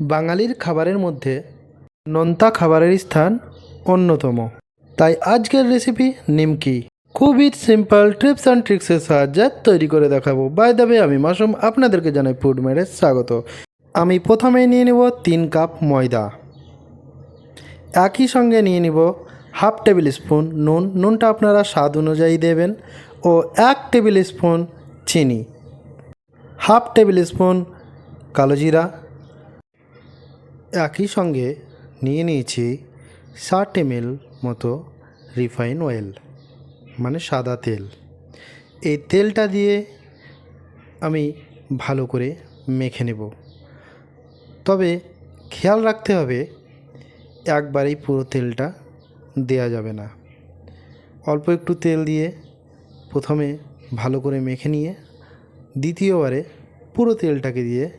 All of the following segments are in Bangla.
বাঙালির খাবারের মধ্যে নোনতা খাবারের স্থান অন্যতম। তাই আজকের রেসিপি নিমকি। খুবই সিম্পল ট্রিপস অ্যান্ড ট্রিক্সের সাহায্যে তৈরি করে দেখাবো। বাই দাবে আমি মাসুম, আপনাদেরকে জানাই ফুড মেরে স্বাগত। আমি প্রথমেই নিয়ে নেব তিন কাপ ময়দা। একই সঙ্গে নিয়ে নিব হাফ টেবিল স্পুন নুন। নুনটা আপনারা স্বাদ অনুযায়ী দেবেন ও এক টেবিল স্পুন চিনি। হাফ টেবিল স্পুন কালো জিরা। একই সঙ্গে নিয়ে নিয়েছি ষাট এমএল মতো রিফাইন অয়েল মানে সাদা তেল। এই তেলটা দিয়ে আমি ভালো করে মেখে নেব। তবে খেয়াল রাখতে হবে, একবারেই পুরো তেলটা দেয়া যাবে না। অল্প একটু তেল দিয়ে প্রথমে ভালো করে মেখে নিয়ে দ্বিতীয়বারে পুরো তেলটাকে দিয়ে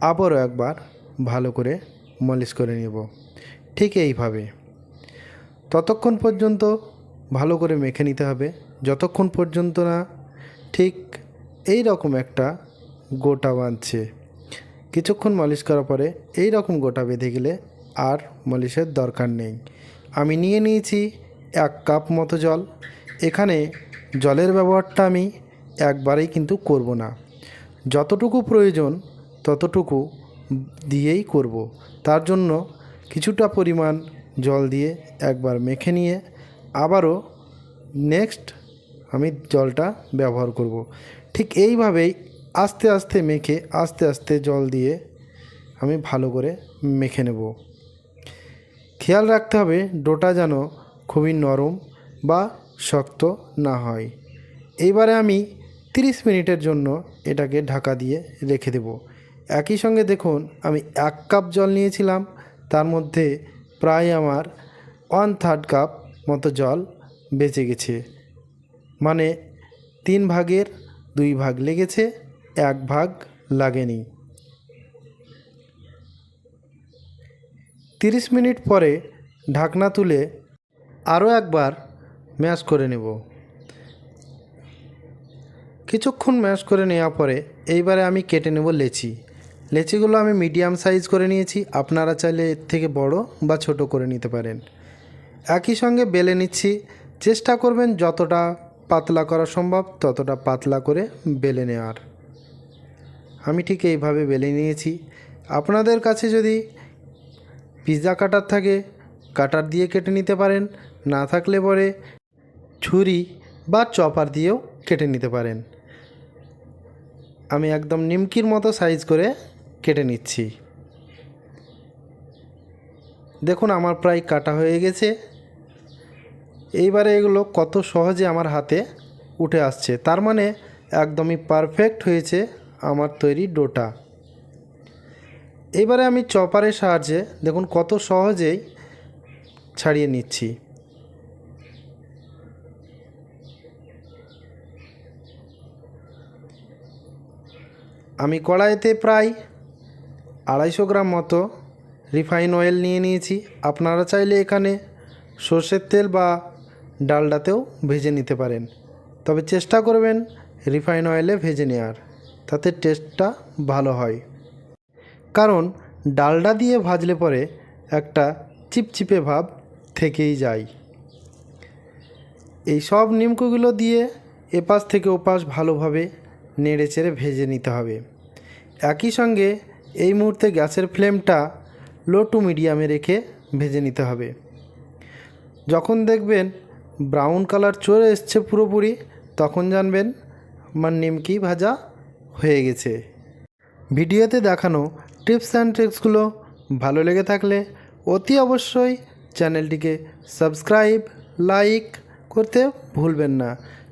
আবারও একবার ভালো করে মালিশ করে নেব। ঠিক এইভাবে। ততক্ষণ পর্যন্ত ভালো করে মেখে নিতে হবে। যতক্ষণ পর্যন্ত না ঠিক এই রকম একটা গোটা বাঁধছে। কিছুক্ষণ মালিশ করার পরে এই রকম গোটা বেঁধে গেলে আর মালিশের দরকার নেই। আমি নিয়ে নিয়েছি এক কাপ মতো জল। এখানে জলের ব্যবহারটা আমি একবারেই কিন্তু করব না। যতটুকু প্রয়োজন ততটুকু দিয়েই করব। তার জন্য কিছুটা পরিমাণ জল দিয়ে একবার মেখে নিয়ে আবারও নেক্সট আমি জলটা ব্যবহার করব। ঠিক এইভাবেই আস্তে আস্তে মেখে আস্তে আস্তে জল দিয়ে আমি ভালো করে মেখে নেব। খেয়াল রাখতে হবে ডোটা যেন খুবই নরম বা শক্ত না হয়। এইবারে আমি 30 মিনিটের জন্য এটাকে ঢাকা দিয়ে রেখে দেব। একই সঙ্গে দেখুন, আমি এক কাপ জল নিয়েছিলাম, তার মধ্যে প্রায় আমার ওয়ান থার্ড কাপ মতো জল বেঁচে গেছে। মানে তিন ভাগের দুই ভাগ লেগেছে, এক ভাগ লাগেনি। তিরিশ মিনিট পরে ঢাকনা তুলে আরও একবার ম্যাশ করে নেব। কিছুক্ষণ ম্যাশ করে নেওয়ার পরে এইবারে আমি কেটে নেব লেচি। লেচিগুলো আমি মিডিয়াম সাইজ করে নিয়েছি। আপনারা চাইলে এর থেকে বড় বা ছোট করে নিতে পারেন। একই সঙ্গে বেলে নিচ্ছি। চেষ্টা করবেন যতটা পাতলা করা সম্ভব ততটা পাতলা করে বেলে নেওয়ার। আমি ঠিক এইভাবে বেলে নিয়েছি। আপনাদের কাছে যদি পিৎজা কাটার থাকে, কাটার দিয়ে কেটে নিতে পারেন। না থাকলে পরে ছুরি বা চপার দিয়েও কেটে নিতে পারেন। আমি একদম নিমকির মতো সাইজ করে কেটে নিচ্ছি। দেখুন, আমার প্রায় কাটা হয়ে গেছে। এইবারে এগুলো কত সহজে আমার হাতে উঠে আসছে। তার মানে একদমই পারফেক্ট হয়েছে আমার তৈরি ডোটা। এবারে আমি চপারের সাহায্যে দেখুন কত সহজেই ছাড়িয়ে নিচ্ছি। আমি কড়াইতে প্রায় আড়াইশো গ্রাম মতো রিফাইন অয়েল নিয়ে নিয়েছি। আপনারা চাইলে এখানে সর্ষের তেল বা ডালডাতেও ভেজে নিতে পারেন। তবে চেষ্টা করবেন রিফাইন অয়েলে ভেজে নেওয়ার, তাতে টেস্টটা ভালো হয়। কারণ ডালডা দিয়ে ভাজলে পরে একটা চিপচিপে ভাব থেকেই যায়। এই সব নিমকুগুলো দিয়ে এপাশ থেকে ওপাশ ভালোভাবে নেড়ে চেড়ে ভেজে নিতে হবে। একই সঙ্গে এই মুহূর্তে গ্যাসের ফ্লেমটা লো টু মিডিয়ামে রেখে ভেজে নিতে হবে। যখন দেখবেন ব্রাউন কালার চলে এসছে পুরোপুরি, তখন জানবেন আমার নিমকি ভাজা হয়ে গেছে। ভিডিওতে দেখানো টিপস অ্যান্ড ট্রিক্সগুলো ভালো লেগে থাকলে অতি অবশ্যই চ্যানেলটিকে সাবস্ক্রাইব লাইক করতে ভুলবেন না।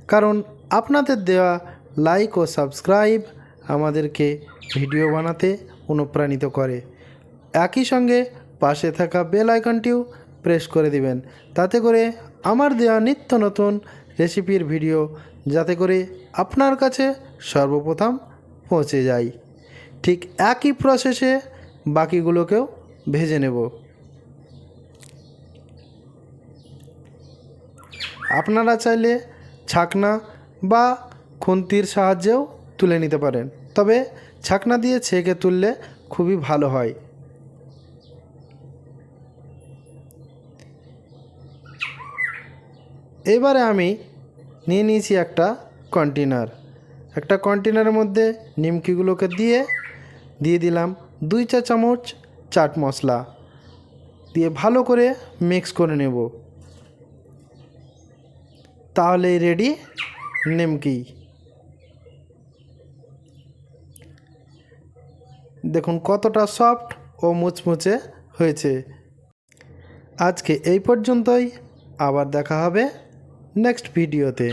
কারণ আপনাদের দেওয়া লাইক ও সাবস্ক্রাইব আমাদেরকে ভিডিও বানাতে অনুপ্রাণিত করে। একই সঙ্গে পাশে থাকা বেল আইকনটিও প্রেস করে দিবেন। তাতে করে আমার দেওয়া নিত্য নতুন রেসিপির ভিডিও যাতে করে আপনার কাছে সর্বপ্রথম পৌঁছে যায়। ঠিক একই প্রসেসে বাকিগুলোকেও ভেজে নেব। আপনারা চাইলে ছাকনা বা খুন্তির সাহায্যেও তুলে নিতে পারেন। তবে ছাকনা দিয়ে ছেঁকে তুললে খুবই ভালো হয়। এবারে আমি নিয়ে নিয়েছি একটা কন্টেনার একটা কন্টেনারের মধ্যে নিমকিগুলোকে দিয়ে দিয়ে দিলাম দুই চা চামচ চাট মশলা। দিয়ে ভালো করে মিক্স করে নেব। তাহলে রেডি নিমকি। দেখুন কতটা সফট ও মুচমুচে হয়েছে। আজকে এই পর্যন্তই। আবার দেখা হবে নেক্সট ভিডিওতে।